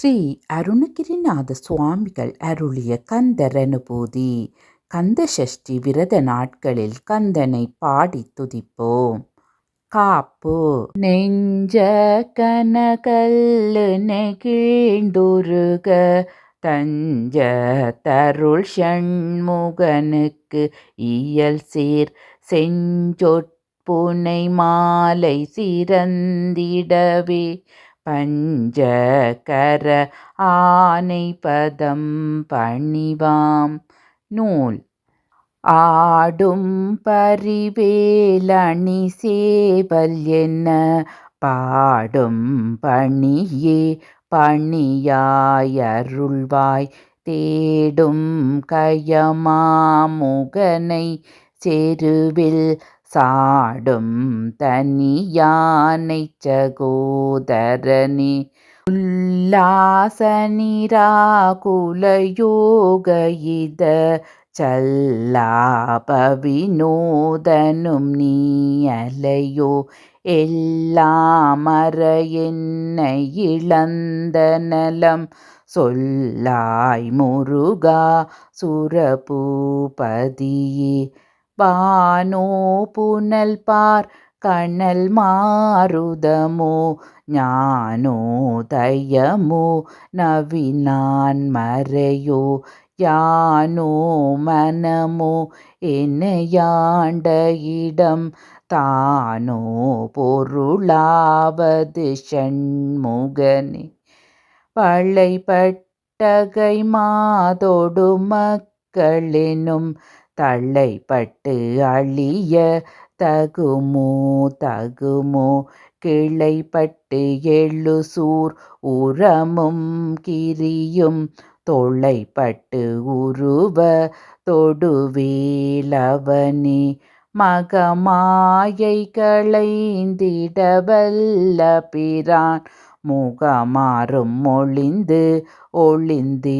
ஸ்ரீ அருணகிரிநாத சுவாமிகள் அருளிய கந்தரனுபூதி. கந்த சஷ்டி விரத நாட்களில் கந்தனை பாடி துதிப்போம். காப்பு. நெஞ்ச கனகல்லு நெகிழ்ந்துருக. தஞ்ச தருள் ஷண்முகனுக்கு இயல் சீர். செஞ்சொற்புனை மாலை சிறந்திடவே. பஞ்சகர ஆனை பதம் பணிவாம். நூல். ஆடும் பரிவேலணி சேவல் என்ன? பாடும் பணியே பணியாயருள்வாய். தேடும் கயமாமுகனை செருவில் சாடும் தனியானை சகோதரனே ഉല്ലാസനിരാകുലയോഗയിത ചല്ലാപവിനോദനും നീ അലയോ എല്ലാമറ എന്നെ ഇളന്തനലം சொல்லாய் முருகா சுரபூபதியே வானோ புனல் பார் கண்ணல் மாருதமோ ஞானோதயமோ நவினான் மறையோ யானோ மனமோ என்னையாண்ட இடம் தானோ பொருளாவது ஷண்முகனே பழைப்பட்டகை மாதொடு மக்களெனும் தள்ளைப்பட்டு அழிய தகுமோ தகுமோ? கிளைப்பட்டு எழுசூர் உரமும் கிரியும் தொளைப்பட்டு உருவ தொடுவேலவனே மகமாயை களைந்திடவல்ல பிரான் முகமாறும் ஒளிந்து ஒளிந்து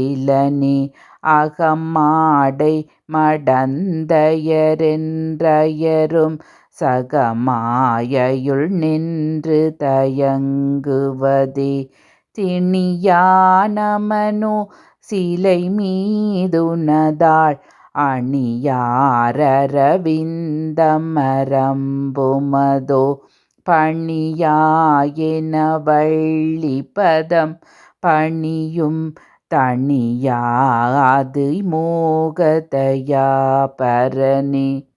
இளனி. அகமாடை மடந்தயரென்றயரும் சகமாயுள் நின்று தயங்குவதே. திணியானமனோ சிலை மீதுனதாள் அணியாரரவிந்தமரம்புமதோ. வள்ளி பதம் பணியும் தணியாது மோகதையா பரணி.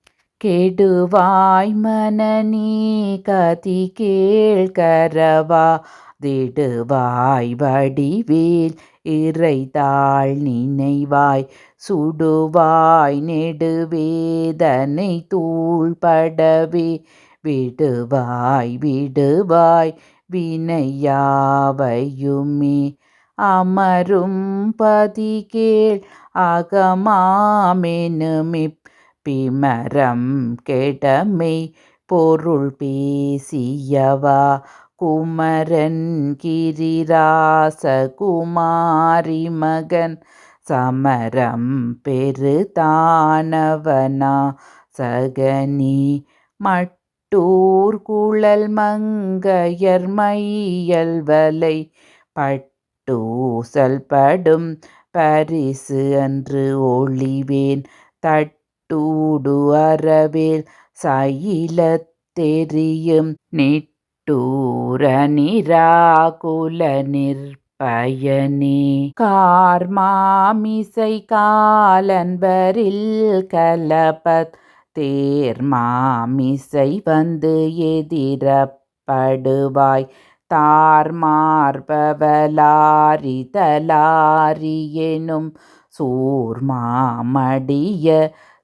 கெடுவாய் மனநீ கதி கேள்கரவா திடுவாய் வடிவேல் இறைதாள் நினைவாய். சுடுவாய் நெடுவேதனை தூள்படவே. விடுவாய் விடுவாய் வினையாவையுமே. அமரும் பதிகேள் அகமாமெனுமிப் பிமரம் கெடமை பொருள் பேசியவா? குமரன் கிரிராச குமாரி மகன் சமரம் பெருதானவனா? சகனி மட்டூர் குழல் மங்கையர் மையல்வலை பட் தட்டூசல் படும் பரிசு அன்று ஒளிவேன் தட்டூடு அறவேல் சயிலத் தெரியும். நிட்டூர நிராகுல நிற்பயனே. கார்மாமிசை காலன்பரில் கலபத் தேர்மாமிசை வந்து எதிரப்படுவாய். தார்மார்பவலாரிதலாரியெனும் சூர்மாமடிய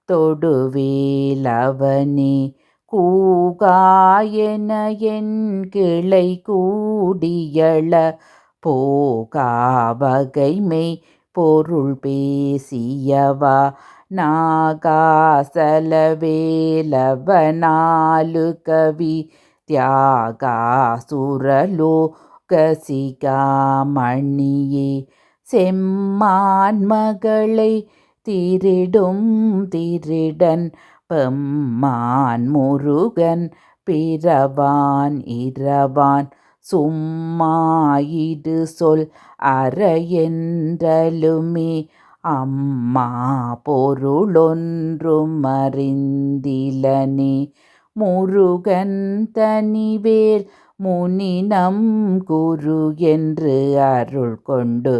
தொடுவேலவனே கூகாயன என் கிளை கூடியள போகாவகைமை பொருள் பேசியவா நாகாசலவேலவனாலு கவி தியாகாசுரலோகசிகாமணியே செம்மான் மகளை திருடும் திருடன் பெம்மான் முருகன் பிறவான் இரவான். சும்மாயிடு சொல் அறையென்றலுமே அம்மா பொருளொன்றும் அறிந்திலனே. முருகன் தனிவேல் முனினம் குரு என்று அருள் கொண்டு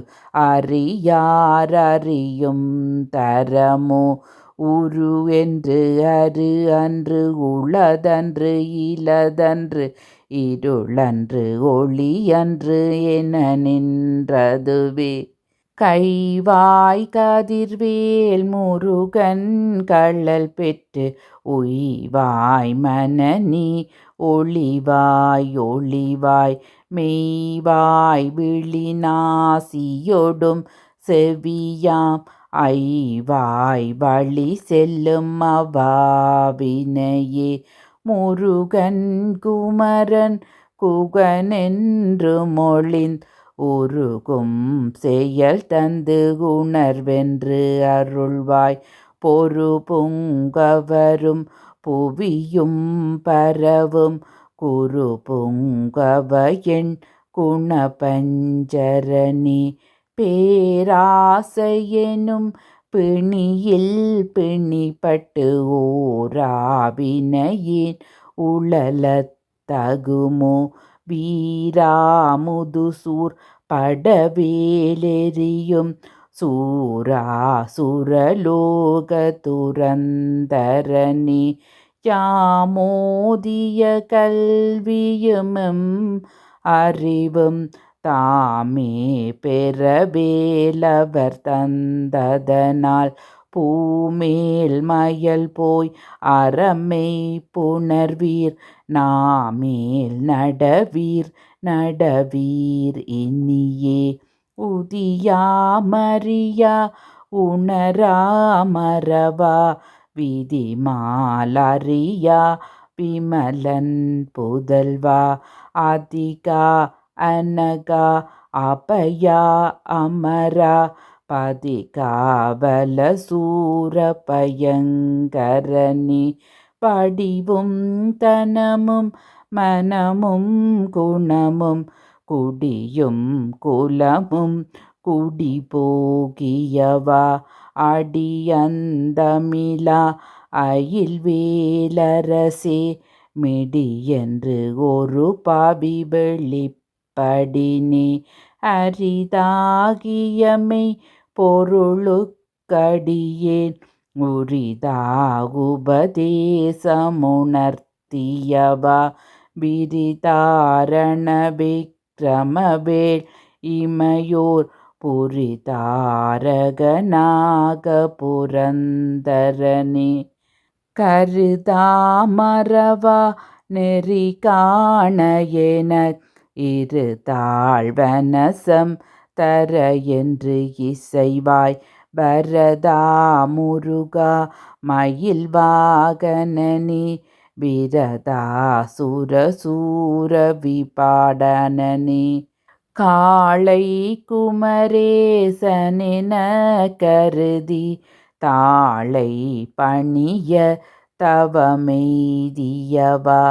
அறியார் அறியும் தரமோ உரு என்று அரு அன்று உளதன்று இலதன்று இருளன்று ஒளியன்று என நின்றதுவே. கைவாய் கதிர்வேல் முருகன் கள்ளல் பெற்று உய்வாய் மனநீ ஒளிவாய் ஒளிவாய் மெய்வாய் விழிநாசியொடும் செவியாம் ஐவாய் வழி செல்லும் அவாவினையே. முருகன் குமரன் குகனென்று மொழிந் உருகும் செயல் தந்து உணர்வென்று அருள்வாய். பொறு பொங்கவரும் புவியும் பரவும். குரு பொங்கவையெண் குணபஞ்சரணி. பேராசையெனும் பிணியில் பிணிப்பட்டு ஓராவினையின் உளலத்தகுமோ தகுமோ வீராமுதுசூர் படவேலெறியும் சூராசுரலோக துரந்தரணி யாமோதிய கல்வியுமெம் அறிவும் தாமே பெறவேலவர் தந்ததனால் பூமேல் மயல் போய் அறமை புணர்வீர். நாமேல் நடவீர் நடவீர் இனியே. உதியா உதியாமறியா உணராமரவா விதிமாலறியா விமலன் புதல்வா. அதிகா அனகா அபயா அமரா. பதிகாவல சூர பயங்கரணி படிவும் தனமும் மனமும் குணமும் குடியும் குலமும் குடி போகியவா அடியந்தமிழா அயில் வேலரசே மிடியென்று ஒரு பாவி வெளிப்படினே அரிதாகியமை பொருளுக்கடியேன் உரிதாகுபதேசமுணர்த்தியவா? விரிதாரண விக்ரமவேள் இமையோர் புரிதாரகனாக புரந்தரனே கருதாமரவா நெறி காண எனக் இரு தாழ்வனசம் தர என்று இசைவாய் பரதா முருகா மயில் வாகனனே விரதா சுரசூர விபாடனனே காளை குமரேசனென கருதி தாளை பணிய தவமெய்தியவா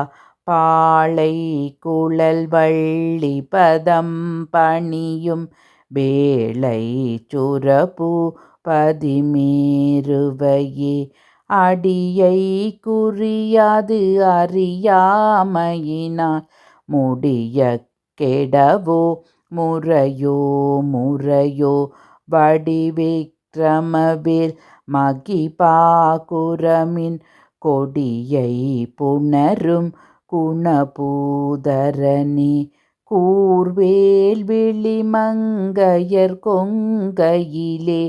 பாளை குழல் வள்ளி பதம் பணியும் வேளை சுரபூ பதிமீறுவையே. அடியை குறியாது அறியாமையினால் முடிய கெடவோ? முறையோ முறையோ? வடிவிக்ரமவில் மகிபாகுரமின் கொடியை புணரும் குணபூதரணி கூர்வேல் விழிமங்கையர் கொங்கையிலே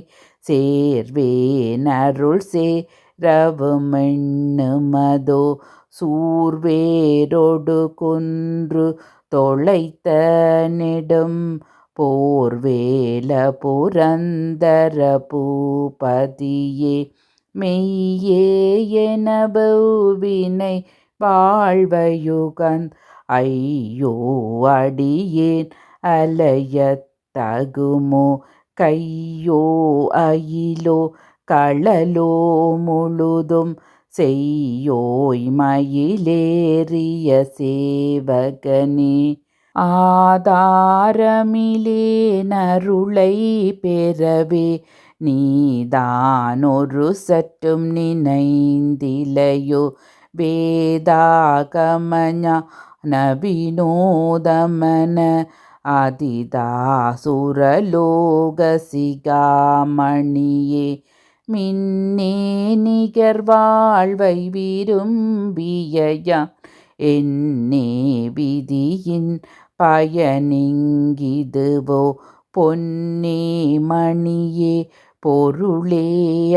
சேர்வேனருள் சேரவுமெண்ணுமதோ சூர்வேரொடு குன்று தொலைத்த நெடும் போர்வேல புரந்தர பூபதியே மெய்யே எனபவினை வாழ்வயுகன் ஐயோ அடியேன் அலையத்தகுமோ கையோ அயிலோ களலோ முழுதும் செய்யோய் மயிலேறிய சேவகனே. ஆதாரமிலே நருளை பெறவே நீதானொரு சற்றும் நினைந்திலையோ? வேதாகமஞா வினோதமன அதிதாசுரலோகசிகாமணியே மின்னே நிகர் வாழ்வை விரும்பியயா என்னே விதியின் பயனிங்கிதுவோ பொன்னே மணியே பொருளே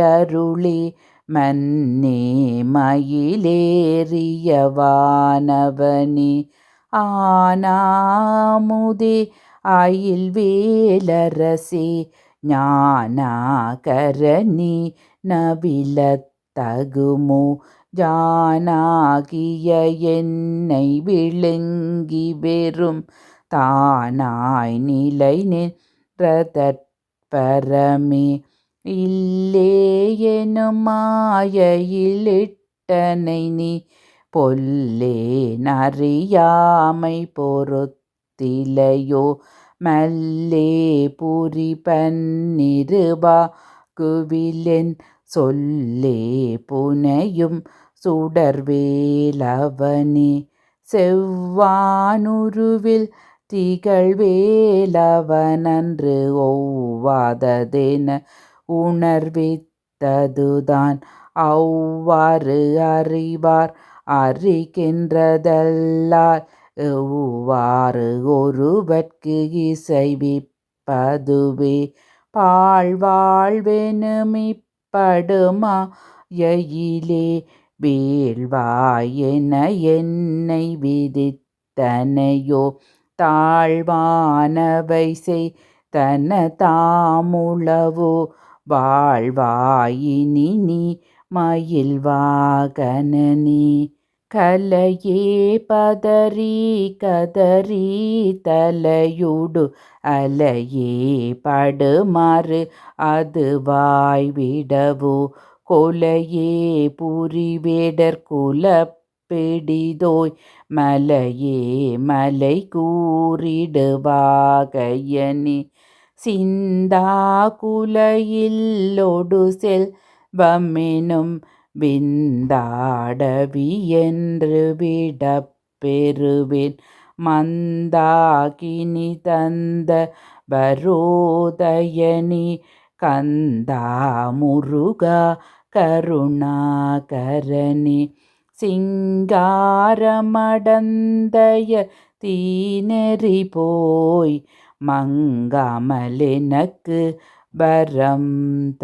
அருளே மன்னே மயிலேறியவானவனே. ஆனாமுதே அயில் வேலரசே ஞானாகரணி நவிலத்தகுமோ. ஜானாகிய என்னை விழுங்கி வெறும் தானாய் நிலை நின்றதற்பரமே இல்லே எனும் மாயையிலிட்டனை நீ பொல்லே நறியாமை பொறுத்திலையோ மல்லே புரி பன்னிருபா குவிலென் சொல்லே புனையும் சுடர்வேலவனே செவ்வானுருவில் திகழ்வேலவனன்று ஒவ்வாததென உணர்வித்ததுதான். அவ்வாறு அறிவார் அறிகின்றதல்லால் எவ்வாறு ஒருவர்க்கு இசைவிப்பதுவே பாழ்வாழ்வெனுமிப்படுமா? யையிலே வீழ்வாயென என்னை விதித்தனையோ? தாழ்வானவை செய் தன தாமுளவோ? வாழ்வாயினி நீ மயில் வாகனனே கலையே பதறி கதறி தலையுடு அலையே படுமாறு அது வாய்விடவோ கொலையே புரிவேடர் குலப்பிடிதோய் மலையே மலை கூறிடுவாகையனே சிந்தா குலையில்லொடு செல்வமெனும் விந்தாடவியென்று விடப்பெறுவேன். மந்தாகினி தந்த வரோதயனி கந்தா முருகா கருணாகரணி சிங்காரமடந்தய தீநெறி போய் மங்காமலெனக்கு வரம்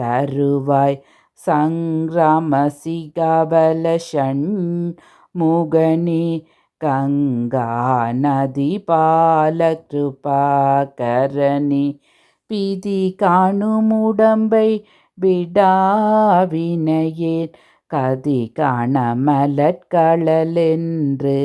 தருவாய். சங்கிராம சிகாபல ஷண்முகனி கங்கா நதி பாலகிருபாகரணி பிதி காணுமுடம்பை விடாவினையேன் கதி காண மலட்களலென்று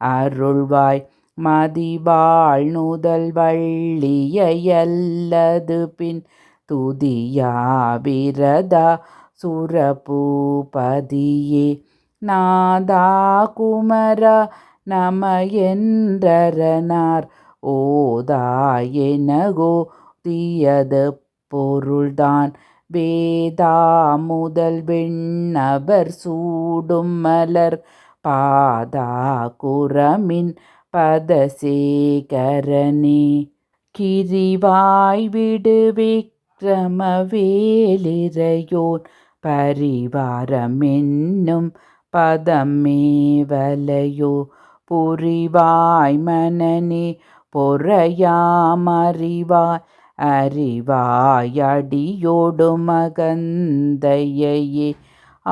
அருள்வாய். மதிவாழ் நுதல் வள்ளியல்லது பின் துதியாவிரதா சுரபூபதியே. நாதா குமரா நம என்றனார் ஓதாயெனகோ எனகோ தீயது பொருள்தான். வேதா முதல் விண்ணவர் சூடும் மலர் பாதா குரமின் பதசேகரனே கிரிவாய் விடு விடுவிக்ரமவேலிரையோன் பரிவாரமென்னும் பதமேவலையோ புரிவாய் மனனே பொறையாமறிவாய் அறிவாயடியோடு மகந்தையே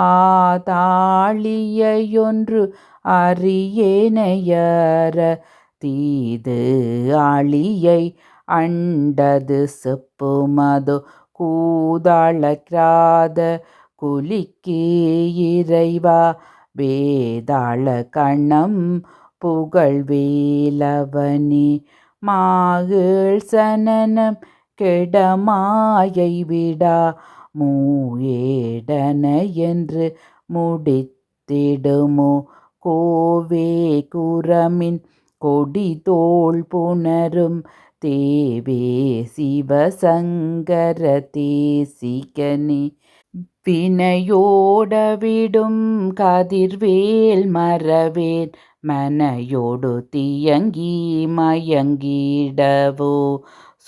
ஆதாளியொன்று அறியேனையர தீது அழியை அண்டது செப்புமது கூதாளக்ராத குலிக்கே இறைவா வேதாள கண்ணம் புகழ்வேலவனி மாகிழ் சனனம் கெடமாயை விடா மூயேடன என்று முடித்திடுமோ? கோவே குரமின் கொடி தோள் புணரும் தேவே சிவசங்கர தேசிகனே. வினையோடவிடும் கதிர்வேல் மறவேன் மனையோடு தியங்கி மயங்கிடவோ?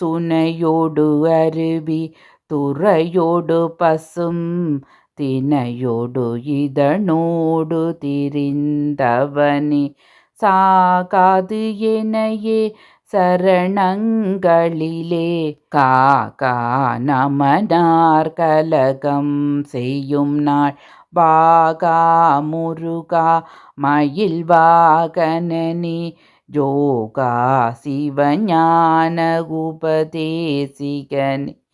சுனையோடு அருவி துறையோடு பசும் தினையோடு இதனோடு திரிந்தவனே. சாகாது எனையே சரணங்களிலே. காகா நமனார் கலகம் செய்யும் நாள். வாகா முருகா மயில் வாகனனி. ஜோகா சிவஞான உபதேசிகனி.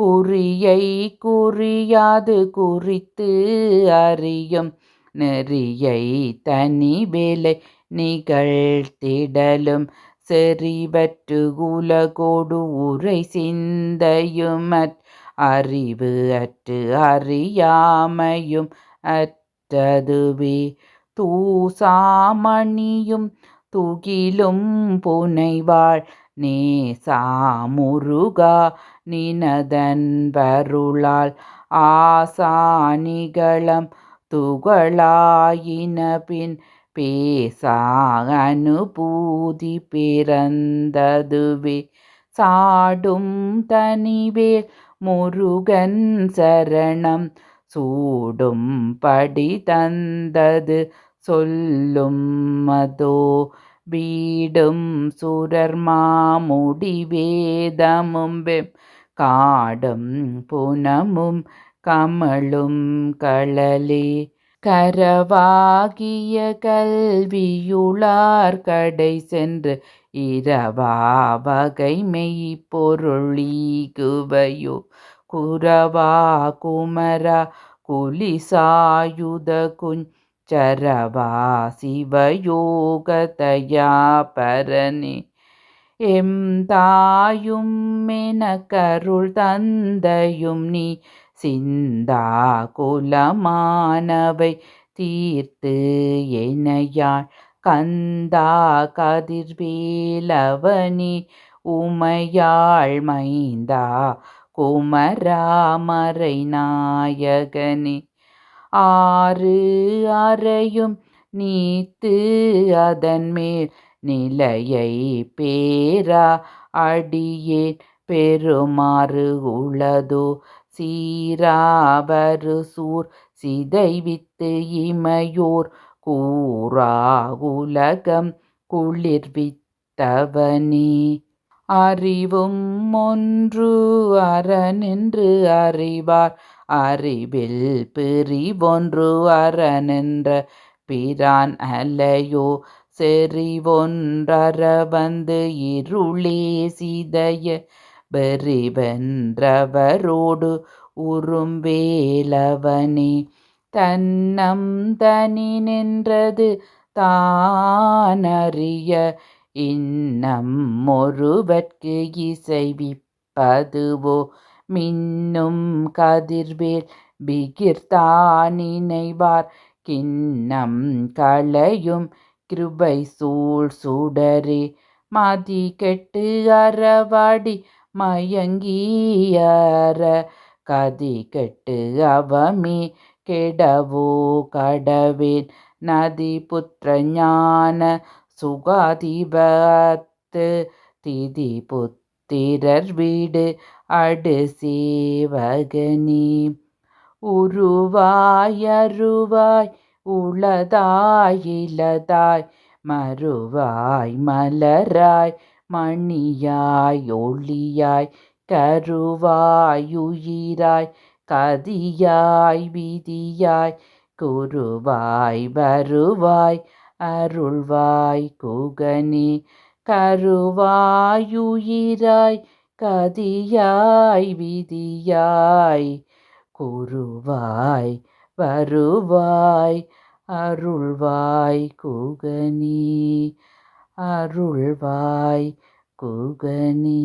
குறியை குறியாது குறித்து அறியும் நெறியை தனி வேலை நிகழ்த்திடலும். செறிவற்று உலகோடு உரை சிந்தையுமற் அறிவு அற்று அறியாமையும் அற்றதுவே. தூசாமணியும் துகிலும் புனைவாள் நேசாமுருகா நினதன் வருளால் ஆசானிகளம் துகளாயினபின் பேசா அனுபூதி பிறந்ததுவே. சாடும் தனிவேல் முருகன் சரணம் சூடும் படி தந்தது. சொல்லும் மதோ வீடும் சுரர் மாமுடி வேதமும் வெம் காடும் புனமும் கமழும் களலே கரவாகிய கல்வியுளார் கடை சென்று இரவா வகை மெய்ப்பொருளீகுவையோ. குரவா குமரா குலிசாயுத குஞ்சரவா சிவயோகதயா பரணி எம் தாயும் மெனக்கருள் தந்தையும் நீ சிந்தா குலமானவை தீர்த்து எனையாள் கந்தா கதிர்வேலவனி உமையாள் மைந்தா குமராமரை நாயகனே ஆறு அறையும் நீத்து அதன்மேல் நிலையை பேரா அடியேன் பெருமாறு உளதோ சீராவரு சூர் சிதைவித்து இமையோர் கூறா உலகம் குளிர்வித்தவனே அறிவும் ஒன்று அறனென்று அறிவார் அறிவில் பிரிவொன்று அறனென்ற பிரான் அலையோ செறிவொன்றற வந்து இருளே சிதைய வெறிவென்றவரோடு உறும்பேலவனே தன்னம் தனி நின்றது தானறிய இன்னம் ஒருவர்க்கு இசைவிப்பதுவோ மின்னும் கதிர்வேல் பிகிர்த்தா நினைவார் கிண்ணம் களையும் கிருபை சூழ் சுடரே மதி கெட்டு அறவாடி மயங்கியற கதி கெட்டு அவமே கெடவோ கடவேன் நதி புத்திர ஞான சுகாதிபத்து திதி புத்திரர் வீடு அடு சீவகனி உருவாயருவாய் உளதாயிலதாய் மறுவாய் மலராய் மணியாய் ஒளியாய் கருவாயுயிராய் கதியாய் விதியாய் குருவாய் வருவாய் அருள்வாய் குகனே. கருவாயுயிராய் கதியாய் விதியாய் கூறுவாய் வருவாய் அருள்வாய் குகனி அருள்வாய் குகனி.